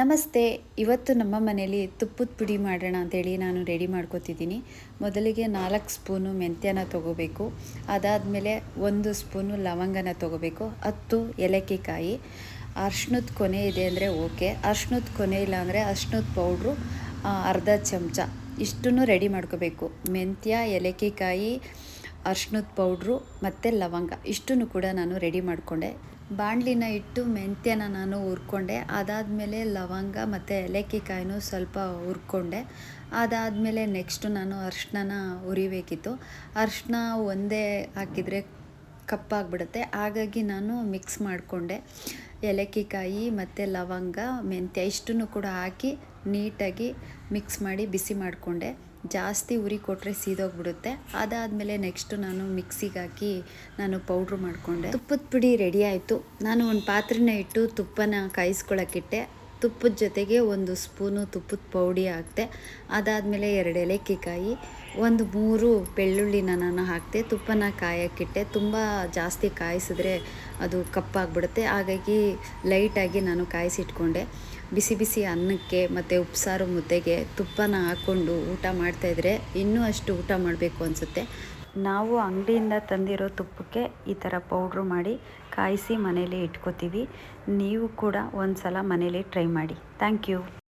ನಮಸ್ತೆ, ಇವತ್ತು ನಮ್ಮ ಮನೇಲಿ ತುಪ್ಪದ ಪುಡಿ ಮಾಡೋಣ ಅಂತೇಳಿ ನಾನು ರೆಡಿ ಮಾಡ್ಕೋತಿದ್ದೀನಿ. ಮೊದಲಿಗೆ ನಾಲ್ಕು ಸ್ಪೂನು ಮೆಂತ್ಯನ ತೊಗೋಬೇಕು. ಅದಾದಮೇಲೆ ಒಂದು ಸ್ಪೂನು ಲವಂಗನ ತೊಗೋಬೇಕು. ಹತ್ತು ಏಲಕ್ಕಿಕಾಯಿ. ಅರ್ಶಿನದ ಕೊನೆ ಇದೆ ಅಂದರೆ ಓಕೆ. ಅರ್ಶಿನದ ಕೊನೆ ಇಲ್ಲ ಅಂದರೆ ಅರ್ಶಿನದ ಪೌಡ್ರು ಅರ್ಧ ಚಮಚ. ಇಷ್ಟನ್ನು ರೆಡಿ ಮಾಡ್ಕೋಬೇಕು. ಮೆಂತ್ಯ, ಏಲಕ್ಕಿಕಾಯಿ ಅರ್ಶಿನದ ಪೌಡ್ರು ಮತ್ತು ಲವಂಗ. ಇಷ್ಟನ್ನು ಕೂಡ ನಾನು ರೆಡಿ ಮಾಡಿಕೊಂಡೆ. ಬಾಣಲಿನ ಇಟ್ಟು ಮೆಂತ್ಯನ ನಾನು ಹುರ್ಕೊಂಡೆ. ಅದಾದಮೇಲೆ ಲವಂಗ ಮತ್ತು ಏಲಕ್ಕಿಕಾಯಿನೂ ಸ್ವಲ್ಪ ಹುರ್ಕೊಂಡೆ. ಅದಾದಮೇಲೆ ನೆಕ್ಸ್ಟು ನಾನು ಅರ್ಶಿನ ಹುರಿಬೇಕಿತ್ತು. ಅರ್ಶಿನ ಒಂದೇ ಹಾಕಿದರೆ ಕಪ್ಪಾಗ್ಬಿಡುತ್ತೆ. ಹಾಗಾಗಿ ನಾನು ಮಿಕ್ಸ್ ಮಾಡಿಕೊಂಡೆ. ಏಲಕ್ಕಿಕಾಯಿ ಮತ್ತು ಲವಂಗ, ಮೆಂತ್ಯ ಇಷ್ಟನ್ನು ಕೂಡ ಹಾಕಿ ನೀಟಾಗಿ ಮಿಕ್ಸ್ ಮಾಡಿ ಬಿಸಿ ಮಾಡಿಕೊಂಡೆ. ಜಾಸ್ತಿ ಉರಿ ಕೊಟ್ಟರೆ ಸೀದೋಗ್ಬಿಡುತ್ತೆ. ಅದಾದಮೇಲೆ ನೆಕ್ಸ್ಟು ನಾನು ಮಿಕ್ಸಿಗೆ ಹಾಕಿ ನಾನು ಪೌಡ್ರ್ ಮಾಡಿಕೊಂಡೆ. ತುಪ್ಪದ ಪುಡಿ ರೆಡಿ ಆಯಿತು. ನಾನು ಒಂದು ಪಾತ್ರೆನ ಇಟ್ಟು ತುಪ್ಪನ ಕಾಯಿಸ್ಕೊಳಕ್ಕಿಟ್ಟೆ ತುಪ್ಪದ ಜೊತೆಗೆ ಒಂದು ಸ್ಪೂನು ತುಪ್ಪದ ಪೌಡಿ ಹಾಕ್ತೆ. ಅದಾದಮೇಲೆ ಎರಡು ಏಲಕ್ಕಿಕಾಯಿ, ಒಂದು ಮೂರು ಬೆಳ್ಳುಳ್ಳಿನ ನಾನು ಹಾಕ್ತೆ. ತುಪ್ಪನ ಕಾಯಕ್ಕಿಟ್ಟೆ. ತುಂಬ ಜಾಸ್ತಿ ಕಾಯಿಸಿದ್ರೆ ಅದು ಕಪ್ಪಾಗ್ಬಿಡುತ್ತೆ. ಹಾಗಾಗಿ ಲೈಟಾಗಿ ನಾನು ಕಾಯಿಸಿಟ್ಕೊಂಡೆ. ಬಿಸಿ ಬಿಸಿ ಅನ್ನಕ್ಕೆ ಮತ್ತು ಉಪ್ಸಾರು ಮುದ್ದೆಗೆ ತುಪ್ಪನ ಹಾಕ್ಕೊಂಡು ಊಟ ಮಾಡ್ತಾಯಿದ್ರೆ ಇನ್ನೂ ಅಷ್ಟು ಊಟ ಮಾಡಬೇಕು ಅನಿಸುತ್ತೆ. ನಾವು ಅಂಗಡಿಯಿಂದ ತಂದಿರೋ ತುಪ್ಪಕ್ಕೆ ಈ ಥರ ಪೌಡ್ರು ಮಾಡಿ ಕಾಯಿಸಿ ಮನೇಲಿ ಇಟ್ಕೋತೀವಿ. ನೀವು ಕೂಡ ಒಂದು ಸಲ ಮನೇಲಿ ಟ್ರೈ ಮಾಡಿ. Thank you.